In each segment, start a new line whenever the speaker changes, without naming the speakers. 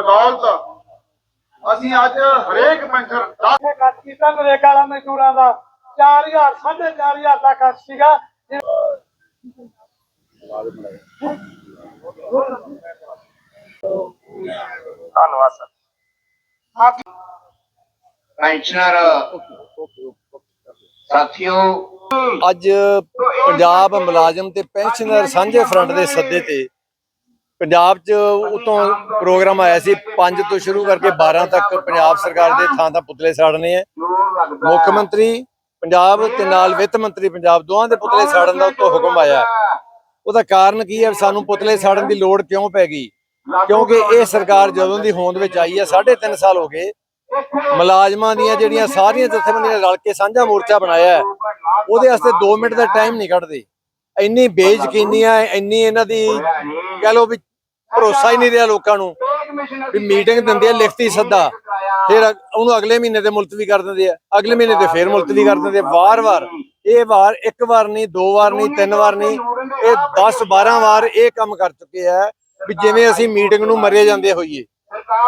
ਬਦੌਲਤ ਅਸੀਂ ਅੱਜ ਹਰੇਕ ਦਸ
ਇਹ ਕੱਟ ਕੀਤਾ ਨਰੇਗਾ ਵਾਲਾ ਮਜ਼ਦੂਰਾਂ ਦਾ 4000 4500 ਦਾ ਕੱਟ ਸੀਗਾ।
ਧੰਨਵਾਦ ਸਰ।
ਪੈਨਸ਼ਨਰ ਸਾਥੀਓ।
ਅੱਜ ਪੰਜਾਬ ਮੁਲਾਜ਼ਮ ਤੇ ਪੈਨਸ਼ਨਰ ਸਾਂਝੇ ਫਰੰਟ ਦੇ ਸੱਦੇ ਤੇ ਪੰਜਾਬ 'ਚ ਉਤੋਂ ਪ੍ਰੋਗਰਾਮ ਆਇਆ ਸੀ 5 ਤੋਂ ਸ਼ੁਰੂ ਕਰਕੇ 12 ਤੱਕ ਪੰਜਾਬ ਸਰਕਾਰ ਦੇ ਥਾਂ ਦਾ ਪੁਤਲੇ ਸਾੜਨੇ ਆ। ਮੁੱਖ ਮੰਤਰੀ ਪੰਜਾਬ ਤੇ ਨਾਲ ਵਿੱਤ ਮੰਤਰੀ ਪੰਜਾਬ ਦੋਵਾਂ ਦੇ ਪੁਤਲੇ ਸਾੜਨ ਦਾ ਉਤੋਂ ਹੁਕਮ ਆਇਆ। ਉਹਦਾ ਕਾਰਨ ਕੀ ਹੈ? ਸਾਨੂੰ ਪੁਤਲੇ ਸਾੜਨ ਦੀ ਲੋੜ ਕਿਉਂ ਪੈ ਗਈ? ਕਿਉਂਕਿ ਇਹ ਸਰਕਾਰ ਜਦੋਂ ਦੀ ਹੋਂਦ ਵਿੱਚ ਆਈ ਹੈ 3.5 ਸਾਲ ਹੋ ਗਏ, ਮੁਲਾਜ਼ਮਾਂ ਦੀਆਂ ਜਿਹੜੀਆਂ ਸਾਰੀਆਂ ਜਥੇਬੰਦੀਆਂ ਰਲ ਕੇ ਸਾਂਝਾ ਮੋਰਚਾ ਬਣਾਇਆ ਹੈ, ਉਹਦੇ ਵਾਸਤੇ 2 ਮਿੰਟ ਦਾ ਟਾਈਮ ਨਹੀਂ ਕੱਢਦੇ। ਇੰਨੀ ਬੇਯਕੀਨੀ ਹੈ ਇੰਨੀ ਇਹਨਾਂ ਦੀ ਕਹਿ ਲਓ ਵੀ ਭਰੋਸਾ ਹੀ ਨਹੀਂ ਰਿਹਾ ਲੋਕਾਂ ਨੂੰ ਵੀ ਮੀਟਿੰਗ ਦਿੰਦੇ ਆ, ਲਿਖਤੀ ਸੱਦਾ। ਫਿਰ ਉਹਨੂੰ ਅਗਲੇ ਮਹੀਨੇ ਤੇ ਮੁਲਤਵੀ ਕਰ ਦਿੰਦੇ ਆ। ਅਗਲੇ ਮਹੀਨੇ ਤੇ ਫਿਰ ਮੁਲਤਵੀ ਕਰ ਦਿੰਦੇ ਆ। ਵਾਰ-ਵਾਰ ਇਹ ਵਾਰ, ਇੱਕ ਵਾਰ ਨਹੀਂ, ਦੋ ਵਾਰ ਨਹੀਂ, ਤਿੰਨ ਵਾਰ ਨਹੀਂ। ਇਹ 10 12 ਵਾਰ ਇਹ ਕੰਮ ਕਰ ਚੁੱਕੇ ਆ ਵੀ ਜਿਵੇਂ ਅਸੀਂ ਮੀਟਿੰਗ ਨੂੰ ਮਰੇ ਜਾਂਦੇ ਹੋਈਏ।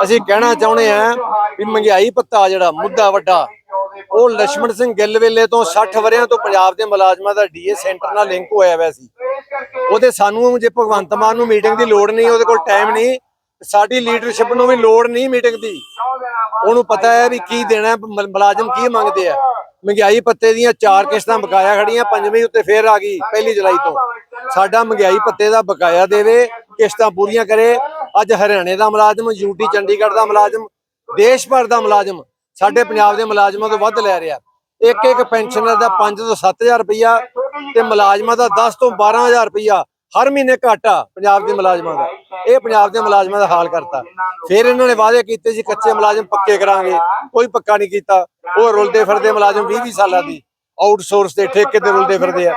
ਅਸੀਂ ਕਹਿਣਾ ਚਾਹੁੰਦੇ ਆ ਵੀ ਮਹਿੰਗਾਈ ਭੱਤਾ ਜਿਹੜਾ, ਮੁੱਦਾ ਵੱਡਾ। ਉਹ ਲక్ష్మణ ਸਿੰਘ ਗਿੱਲ ਵੇਲੇ ਤੋਂ 60 ਵਰਿਆਂ ਤੋਂ ਪੰਜਾਬ ਦੇ ਮੁਲਾਜ਼ਮਾਂ ਦਾ ਡੀਏ ਸੈਂਟਰ ਨਾਲ ਲਿੰਕ ਹੋਇਆ ਹੋਇਆ ਸੀ। ਉਹਦੇ ਸਾਨੂੰ ਜੇ ਭਗਵੰਤ ਮਾਨ ਨੂੰ ਮੀਟਿੰਗ ਦੀ ਲੋੜ ਨਹੀਂ, ਉਹਦੇ ਕੋਲ ਟਾਈਮ ਨਹੀਂ, ਸਾਡੀ ਲੀਡਰਸ਼ਿਪ ਨੂੰ ਵੀ ਲੋੜ ਨਹੀਂ ਮੀਟਿੰਗ ਦੀ। ਉਹਨੂੰ ਪਤਾ ਹੈ ਵੀ ਕੀ ਦੇਣਾ ਮੁਲਾਜ਼ਮ ਕੀ ਮੰਗਦੇ ਆ। ਮਹਿੰਗਾਈ ਪੱਤੇ ਦੀਆਂ ਚਾਰ ਕਿਸ਼ਤਾਂ ਬਕਾਇਆ ਖੜੀਆਂ ਪੰਜਵੀਂ ਉੱਤੇ ਫੇਰ ਆ ਗਈ, ਪਹਿਲੀ ਜੁਲਾਈ ਤੋਂ। ਸਾਡਾ ਮਹਿੰਗਾਈ ਪੱਤੇ ਦਾ ਬਕਾਇਆ ਦੇਵੇ, ਕਿਸ਼ਤਾਂ ਪੂਰੀਆਂ ਕਰੇ। ਅੱਜ ਹਰਿਆਣੇ ਦਾ ਮੁਲਾਜ਼ਮ ਯੂਟੀ ਚੰਡੀਗੜ੍ਹ ਦਾ ਮੁਲਾਜ਼ਮ, ਦੇਸ਼ ਭਰ ਦਾ ਮੁਲਾਜ਼ਮ ਸਾਡੇ ਪੰਜਾਬ ਦੇ ਮੁਲਾਜ਼ਮਾਂ ਤੋਂ ਵੱਧ ਲੈ ਰਿਹਾ। ਇੱਕ ਇੱਕ ਪੈਨਸ਼ਨਰ ਦਾ 5 ਤੋਂ 7000 ਰੁਪਇਆ ਤੇ ਮੁਲਾਜ਼ਮਾਂ ਦਾ 10 ਤੋਂ 12000 ਰੁਪਇਆ ਹਰ ਮਹੀਨੇ ਘਾਟਾ ਪੰਜਾਬ ਦੇ ਮੁਲਾਜ਼ਮਾਂ ਦਾ। ਇਹ ਪੰਜਾਬ ਦੇ ਮੁਲਾਜ਼ਮਾਂ ਦਾ ਹਾਲ ਕਰਤਾ। ਫਿਰ ਇਹਨਾਂ ਨੇ ਵਾਅਦੇ ਕੀਤੇ ਸੀ ਕੱਚੇ ਮੁਲਾਜ਼ਮ ਪੱਕੇ ਕਰਾਂਗੇ। ਕੋਈ ਪੱਕਾ ਨਹੀਂ ਕੀਤਾ। ਉਹ ਰੁਲਦੇ ਫਿਰਦੇ ਮੁਲਾਜ਼ਮ 20 20 ਸਾਲਾਂ ਦੀ। ਆਊਟਸੋਰਸ ਤੇ ਠੇਕੇ ਤੇ ਰੁਲਦੇ ਫਿਰਦੇ ਆ।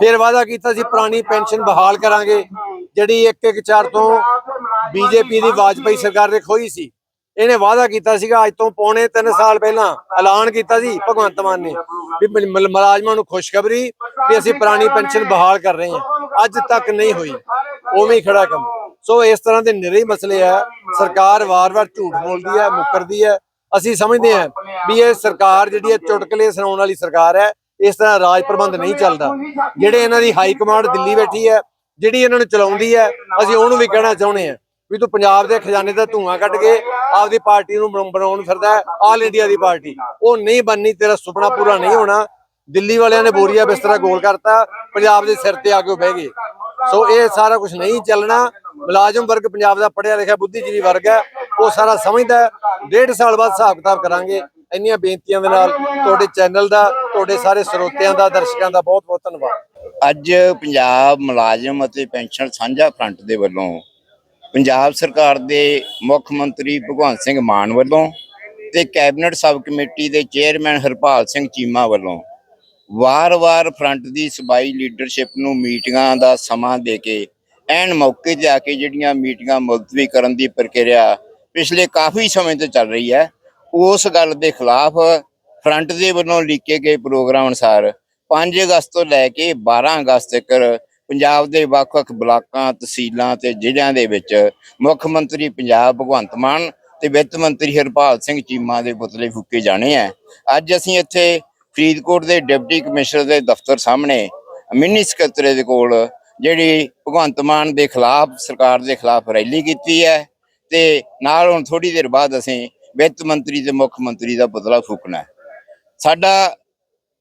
ਫਿਰ ਵਾਅਦਾ ਕੀਤਾ ਸੀ ਪੁਰਾਣੀ ਪੈਨਸ਼ਨ ਬਹਾਲ ਕਰਾਂਗੇ। ਜਿਹੜੀ 1 1 4 ਤੋਂ ਬੀਜੇਪੀ ਦੀ ਵਾਜਪਾਈ ਸਰਕਾਰ ਨੇ ਖੋਈ ਸੀ। ਇਹਨੇ ਵਾਅਦਾ ਕੀਤਾ ਸੀਗਾ ਅੱਜ ਤੋਂ ਪੌਣੇ 3 ਸਾਲ ਪਹਿਲਾਂ, ਐਲਾਨ ਕੀਤਾ ਸੀ ਭਗਵੰਤ ਮਾਨ ਨੇ ਵੀ ਮੁਲ- ਮੁਲਾਜ਼ਮਾਂ ਨੂੰ ਖੁਸ਼ਖਬਰੀ ਵੀ ਅਸੀਂ ਪੁਰਾਣੀ ਪੈਨਸ਼ਨ ਬਹਾਲ ਕਰ ਰਹੇ ਹਾਂ। ਅੱਜ ਤੱਕ ਨਹੀਂ ਹੋਈ। ਉਵੇਂ ਹੀ ਖੜਾ ਕੰਮ। ਸੋ ਇਸ ਤਰ੍ਹਾਂ ਦੇ ਨਿਰੇ ਮਸਲੇ ਆ। ਸਰਕਾਰ ਵਾਰ-ਵਾਰ ਝੂਠ ਬੋਲਦੀ ਹੈ, ਮੁੱਕਰਦੀ ਹੈ। ਅਸੀਂ ਸਮਝਦੇ ਹਾਂ ਵੀ ਇਹ ਸਰਕਾਰ ਜਿਹੜੀ ਹੈ ਚੁਟਕਲੇ ਸੁਣਾਉਣ ਵਾਲੀ ਸਰਕਾਰ ਹੈ, ਇਸ ਤਰ੍ਹਾਂ ਰਾਜ ਪ੍ਰਬੰਧ ਨਹੀਂ ਚੱਲਦਾ। ਜਿਹੜੇ ਇਹਨਾਂ ਦੀ ਹਾਈ ਕਮਾਂਡ ਦਿੱਲੀ ਬੈਠੀ ਹੈ, ਜਿਹੜੀ ਇਹਨਾਂ ਨੂੰ ਚਲਾਉਂਦੀ ਹੈ, ਅਸੀਂ ਉਹਨੂੰ ਵੀ ਕਹਿਣਾ ਚਾਹੁੰਦੇ ਹਾਂ। ਵੀ ਤੂੰ ਪੰਜਾਬ ਦੇ ਖਜ਼ਾਨੇ ਦਾ ਧੂਆਂ ਕੱਢ ਕੇ ਆਪਦੀ ਪਾਰਟੀ ਨੂੰ ਬਣਾਉਣ ਫਿਰਦਾ ਆਲ ਇੰਡੀਆ ਦੀ ਪਾਰਟੀ। ਉਹ ਨਹੀਂ ਬੰਨੀ ਤੇਰਾ ਸੁਪਨਾ ਪੂਰਾ ਨਹੀਂ ਹੋਣਾ। ਦਿੱਲੀ ਵਾਲਿਆਂ ਨੇ ਬੋਰੀਆ ਬਿਸਤਰਾ ਗੋਲ ਕਰਤਾ, ਪੰਜਾਬ ਦੇ ਸਿਰ ਤੇ ਆ ਕੇ ਬਹਿ ਗਏ। ਸੋ ਇਹ ਸਾਰਾ ਕੁਝ ਨਹੀਂ ਚੱਲਣਾ। ਮੁਲਾਜ਼ਮ ਵਰਗ ਪੰਜਾਬ ਦਾ ਪੜਿਆ ਲਿਖਿਆ ਬੁੱਧੀਜੀਵੀ ਵਰਗ ਹੈ। ਉਹ ਸਾਰਾ ਸਮਝਦਾ ਡੇਢ ਸਾਲ ਬਾਅਦ ਹਿਸਾਬ ਕਿਤਾਬ ਕਰਾਂਗੇ। ਇੰਨੀਆਂ ਬੇਨਤੀਆਂ ਦੇ ਨਾਲ ਤੁਹਾਡੇ ਚੈਨਲ ਦਾ, ਤੁਹਾਡੇ ਸਾਰੇ ਸਰੋਤਿਆਂ ਦਾ, ਦਰਸ਼ਕਾਂ ਦਾ ਬਹੁਤ ਬਹੁਤ ਧੰਨਵਾਦ।
ਅੱਜ ਪੰਜਾਬ ਮੁਲਾਜ਼ਮ ਅਤੇ ਪੈਨਸ਼ਨ ਸਾਂਝਾ ਫਰੰਟ ਦੇ ਵੱਲੋਂ ਪੰਜਾਬ ਸਰਕਾਰ ਦੇ ਮੁੱਖ ਮੰਤਰੀ ਭਗਵੰਤ ਸਿੰਘ ਮਾਨ ਵੱਲੋਂ ਤੇ ਕੈਬਨਿਟ ਸਬ ਕਮੇਟੀ ਦੇ ਚੇਅਰਮੈਨ ਹਰਪਾਲ ਸਿੰਘ ਚੀਮਾ ਵੱਲੋਂ ਵਾਰ-ਵਾਰ ਫਰੰਟ ਦੀ ਸਬਾਈ ਲੀਡਰਸ਼ਿਪ ਨੂੰ ਮੀਟਿੰਗਾਂ ਦਾ ਸਮਾਂ ਦੇ ਕੇ ਐਨ ਮੌਕੇ ਤੇ ਆ ਕੇ ਜਿਹੜੀਆਂ ਮੀਟਿੰਗਾਂ ਮੁਲਤਵੀ ਕਰਨ ਦੀ ਪ੍ਰਕਿਰਿਆ ਪਿਛਲੇ ਕਾਫੀ ਸਮੇਂ ਤੋਂ ਚੱਲ ਰਹੀ ਹੈ, ਉਸ ਗੱਲ ਦੇ ਖਿਲਾਫ ਫਰੰਟ ਦੇ ਵੱਲੋਂ ਲਿਖੇ ਗਏ ਪ੍ਰੋਗਰਾਮ ਅਨੁਸਾਰ 5 ਅਗਸਤ ਤੋਂ ਲੈ ਕੇ 12 ਅਗਸਤ ਤੱਕ ਪੰਜਾਬ ਦੇ ਵੱਖ-ਵੱਖ ਬਲਾਕਾਂ, ਤਹਿਸੀਲਾਂ ਤੇ ਜ਼ਿਲ੍ਹਿਆਂ ਦੇ ਵਿੱਚ ਮੁੱਖ ਮੰਤਰੀ ਪੰਜਾਬ ਭਗਵੰਤ ਮਾਨ ਤੇ ਵਿੱਤ ਮੰਤਰੀ ਹਰਪਾਲ ਸਿੰਘ ਚੀਮਾ ਦੇ ਪੁਤਲੇ ਫੂਕੇ ਜਾਣੇ ਆ। ਅੱਜ ਅਸੀਂ ਇੱਥੇ ਫਰੀਦਕੋਟ ਦੇ ਡਿਪਟੀ ਕਮਿਸ਼ਨਰ ਦੇ ਦਫ਼ਤਰ ਸਾਹਮਣੇ ਮਿੰਨੀ ਸਕੱਤਰੇ ਦੇ ਕੋਲ ਜਿਹੜੀ ਭਗਵੰਤ ਮਾਨ ਦੇ ਖਿਲਾਫ, ਸਰਕਾਰ ਦੇ ਖਿਲਾਫ ਰੈਲੀ ਕੀਤੀ ਹੈ ਤੇ ਨਾਲ ਹੁਣ ਥੋੜੀ ਦੇਰ ਬਾਅਦ ਅਸੀਂ ਵਿੱਤ ਮੰਤਰੀ ਤੇ ਮੁੱਖ ਮੰਤਰੀ ਦਾ ਪੁਤਲਾ ਫੂਕਣਾ ਸਾਡਾ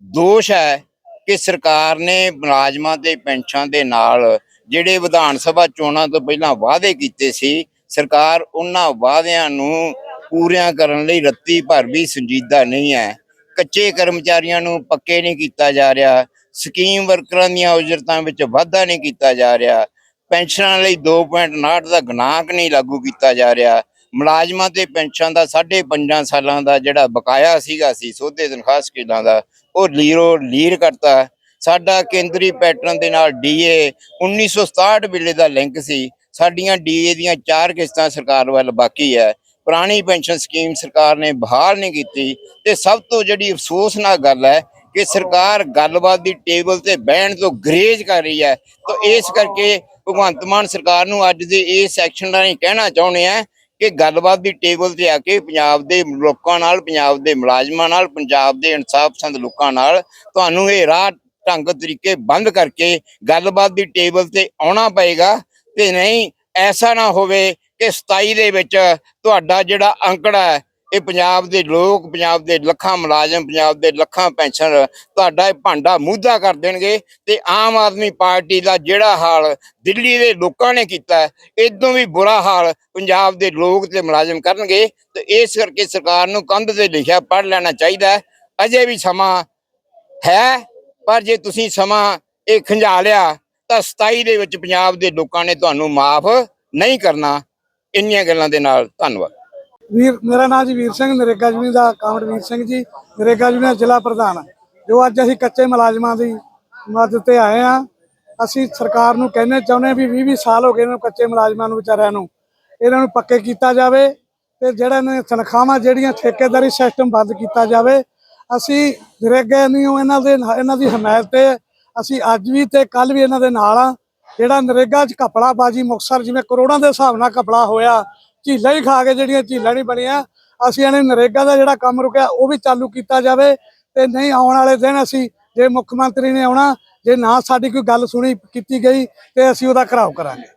ਦੋਸ਼ ਹੈ ਕਿ ਸਰਕਾਰ ਨੇ ਮੁਲਾਜ਼ਮਾਂ ਤੇ ਪੈਨਸ਼ਨਾਂ ਦੇ ਨਾਲ ਜਿਹੜੇ ਵਿਧਾਨ ਸਭਾ ਚੋਣਾਂ ਤੋਂ ਪਹਿਲਾਂ ਵਾਅਦੇ ਕੀਤੇ ਸੀ, ਸਰਕਾਰ ਉਹਨਾਂ ਵਾਅਦਿਆਂ ਨੂੰ ਪੂਰਿਆਂ ਕਰਨ ਲਈ ਰੱਤੀ ਭਰ ਵੀ ਸੰਜੀਦਾ ਨਹੀਂ ਹੈ। ਕੱਚੇ ਕਰਮਚਾਰੀਆਂ ਨੂੰ ਪੱਕੇ ਨਹੀਂ ਕੀਤਾ ਜਾ ਰਿਹਾ, ਸਕੀਮ ਵਰਕਰਾਂ ਦੀਆਂ ਉਜਰਤਾਂ ਵਿੱਚ ਵਾਧਾ ਨਹੀਂ ਕੀਤਾ ਜਾ ਰਿਹਾ, ਪੈਨਸ਼ਨਾਂ ਲਈ 2.59 ਦਾ ਗਨਾਕ ਨਹੀਂ ਲਾਗੂ ਕੀਤਾ ਜਾ ਰਿਹਾ ਮੁਲਾਜ਼ਮਾਂ ਤੇ ਪੈਨਸ਼ਨ ਦਾ 5.5 ਸਾਲਾਂ ਦਾ ਜਿਹੜਾ ਬਕਾਇਆ ਸੀਗਾ ਸੀ, ਸੋਧੇ ਤਨਖਾਹ ਸਕੀਲਾਂ ਦਾ, ਉਹ ਲੀਰੋ ਲੀਰ ਕਰਤਾ। ਸਾਡਾ ਕੇਂਦਰੀ ਪੈਟਰਨ ਦੇ ਨਾਲ ਡੀਏ 1967 ਵੇਲੇ ਦਾ ਲਿੰਕ ਸੀ। ਸਾਡੀਆਂ ਡੀਏ ਦੀਆਂ ਚਾਰ ਕਿਸ਼ਤਾਂ ਸਰਕਾਰ ਵੱਲ ਬਾਕੀ ਹੈ। ਪੁਰਾਣੀ ਪੈਨਸ਼ਨ ਸਕੀਮ ਸਰਕਾਰ ਨੇ ਬਹਾਲ ਨਹੀਂ ਕੀਤੀ ਤੇ ਸਭ ਤੋਂ ਜਿਹੜੀ ਅਫਸੋਸਨਾਕ ਗੱਲ ਹੈ ਕਿ ਸਰਕਾਰ ਗੱਲਬਾਤ ਦੀ ਟੇਬਲ ਤੇ ਬਹਿਣ ਤੋਂ ਗਰੇਜ ਕਰ ਰਹੀ ਹੈ। ਤਾਂ ਇਸ ਕਰਕੇ ਭਗਵੰਤ ਮਾਨ ਸਰਕਾਰ ਨੂੰ ਅੱਜ ਦੇ ਇਸ ਸੈਕਸ਼ਨ ਰਾਹੀਂ ਕਹਿਣਾ ਚਾਹੁੰਦੇ ਆ ਕਿ ਗੱਲਬਾਤ ਦੀ ਟੇਬਲ ਤੇ ਆ ਕੇ ਪੰਜਾਬ ਦੇ ਲੋਕਾਂ ਨਾਲ, ਪੰਜਾਬ ਦੇ ਮੁਲਾਜ਼ਮਾਂ ਨਾਲ, ਪੰਜਾਬ ਦੇ ਇਨਸਾਫ ਪਸੰਦ ਲੋਕਾਂ ਨਾਲ ਤੁਹਾਨੂੰ ਇਹ ਰਾਹ ਢੰਗ ਤਰੀਕੇ ਬੰਦ ਕਰਕੇ ਗੱਲਬਾਤ ਦੀ ਟੇਬਲ ਤੇ ਆਉਣਾ ਪਏਗਾ ਤੇ ਨਹੀਂ, ਐਸਾ ਨਾ ਹੋਵੇ ਕਿ 27 ਦੇ ਵਿੱਚ ਤੁਹਾਡਾ ਜਿਹੜਾ ਅੰਕੜਾ ਹੈ ਇਹ ਪੰਜਾਬ ਦੇ ਲੋਕ, ਪੰਜਾਬ ਦੇ ਲੱਖਾਂ ਮੁਲਾਜ਼ਮ, ਪੰਜਾਬ ਦੇ ਲੱਖਾਂ ਪੈਨਸ਼ਨ, ਤੁਹਾਡਾ ਇਹ ਭਾਂਡਾ ਮੂਧਾ ਕਰ ਦੇਣਗੇ ਤੇ ਆਮ ਆਦਮੀ ਪਾਰਟੀ ਦਾ ਜਿਹੜਾ ਹਾਲ ਦਿੱਲੀ ਦੇ ਲੋਕਾਂ ਨੇ ਕੀਤਾ, ਇਦੋਂ ਵੀ ਬੁਰਾ ਹਾਲ ਪੰਜਾਬ ਦੇ ਲੋਕ ਤੇ ਮੁਲਾਜ਼ਮ ਕਰਨਗੇ ਤੇ ਇਸ ਕਰਕੇ ਸਰਕਾਰ ਨੂੰ ਕੰਧ ਤੇ ਲਿਖਿਆ ਪੜ੍ਹ ਲੈਣਾ ਚਾਹੀਦਾ ਅਜੇ ਵੀ ਸਮਾਂ ਹੈ, ਪਰ ਜੇ ਤੁਸੀਂ ਸਮਾਂ ਇਹ ਖੰਜਾ ਲਿਆ, ਤਾਂ 27 ਦੇ ਵਿੱਚ ਪੰਜਾਬ ਦੇ ਲੋਕਾਂ ਨੇ ਤੁਹਾਨੂੰ ਮਾਫ ਨਹੀਂ ਕਰਨਾ। ਇੰਨੀਆਂ ਗੱਲਾਂ ਦੇ ਨਾਲ ਧੰਨਵਾਦ।
ਵੀਰ, ਮੇਰਾ ਨਾਮ ਜੀ ਵੀਰ ਸਿੰਘ ਨਰੇਗਾ ਯੂਨੀਅਨ ਦਾ ਕਾਮੜ ਵੀਰ ਸਿੰਘ ਜੀ ਨਰੇਗਾ ਯੂਨੀਅਨ ਜ਼ਿਲ੍ਹਾ ਪ੍ਰਧਾਨ ਜੋ ਅੱਜ ਅਸੀਂ ਕੱਚੇ ਮੁਲਾਜ਼ਮਾਂ ਦੀ ਮਦਦ ਤੇ ਆਏ ਆ ਅਸੀਂ ਸਰਕਾਰ ਨੂੰ ਕਹਿਣਾ ਚਾਹੁੰਦੇ ਵੀ 20 20 ਸਾਲ ਹੋ ਗਏ ਇਹਨਾਂ ਕੱਚੇ ਮੁਲਾਜ਼ਮਾਂ ਨੂੰ ਵਿਚਾਰਿਆਂ ਨੂੰ। ਇਹਨਾਂ ਨੂੰ ਪੱਕੇ ਕੀਤਾ ਜਾਵੇ ਤੇ ਜਿਹੜਾ ਇਹਨਾਂ ਤਨਖਾਹਾਂ, ਜਿਹੜੀਆਂ ਠੇਕੇਦਾਰੀ ਸਿਸਟਮ ਬੰਦ ਕੀਤਾ ਜਾਵੇ, ਅਸੀਂ ਨਰੇਗਾ ਨੂੰ ਇਹਨਾਂ ਦੇ ਇਹਨਾਂ ਦੀ ਹਮਾਇਤ ਤੇ ਅਸੀਂ ਅੱਜ ਵੀ ਤੇ ਕੱਲ ਵੀ ਇਹਨਾਂ ਦੇ ਨਾਲ ਆ ਜਿਹੜਾ ਨਰੇਗਾ 'ਚ ਕਪੜਾ ਬਾਜੀ ਮੁਕਸਰ ਜਿਵੇਂ ਕਰੋੜਾਂ ਦੇ ਹਿਸਾਬ ਨਾਲ ਕਪੜਾ ਹੋਇਆ ਝੀਲਾਂ ਹੀ ਖਾ ਕੇ ਜਿਹੜੀਆਂ ਝੀਲਾਂ ਨਹੀਂ ਬਣੀਆਂ, ਅਸੀਂ ਇਹਨੇ ਨਰੇਗਾ ਦਾ ਜਿਹੜਾ ਕੰਮ ਰੁਕਿਆ, ਉਹ ਵੀ ਚਾਲੂ ਕੀਤਾ ਜਾਵੇ ਤੇ ਨਹੀਂ ਆਉਣ ਵਾਲੇ ਦਿਨ ਅਸੀਂ ਜੇ ਮੁੱਖ ਮੰਤਰੀ ਨੇ ਆਉਣਾ, ਜੇ ਨਾ ਸਾਡੀ ਕੋਈ ਗੱਲ ਸੁਣੀ, ਕੀਤੀ ਗਈ, ਤੇ ਅਸੀਂ ਉਹਦਾ ਘਰਾਓ ਕਰਾਂਗੇ।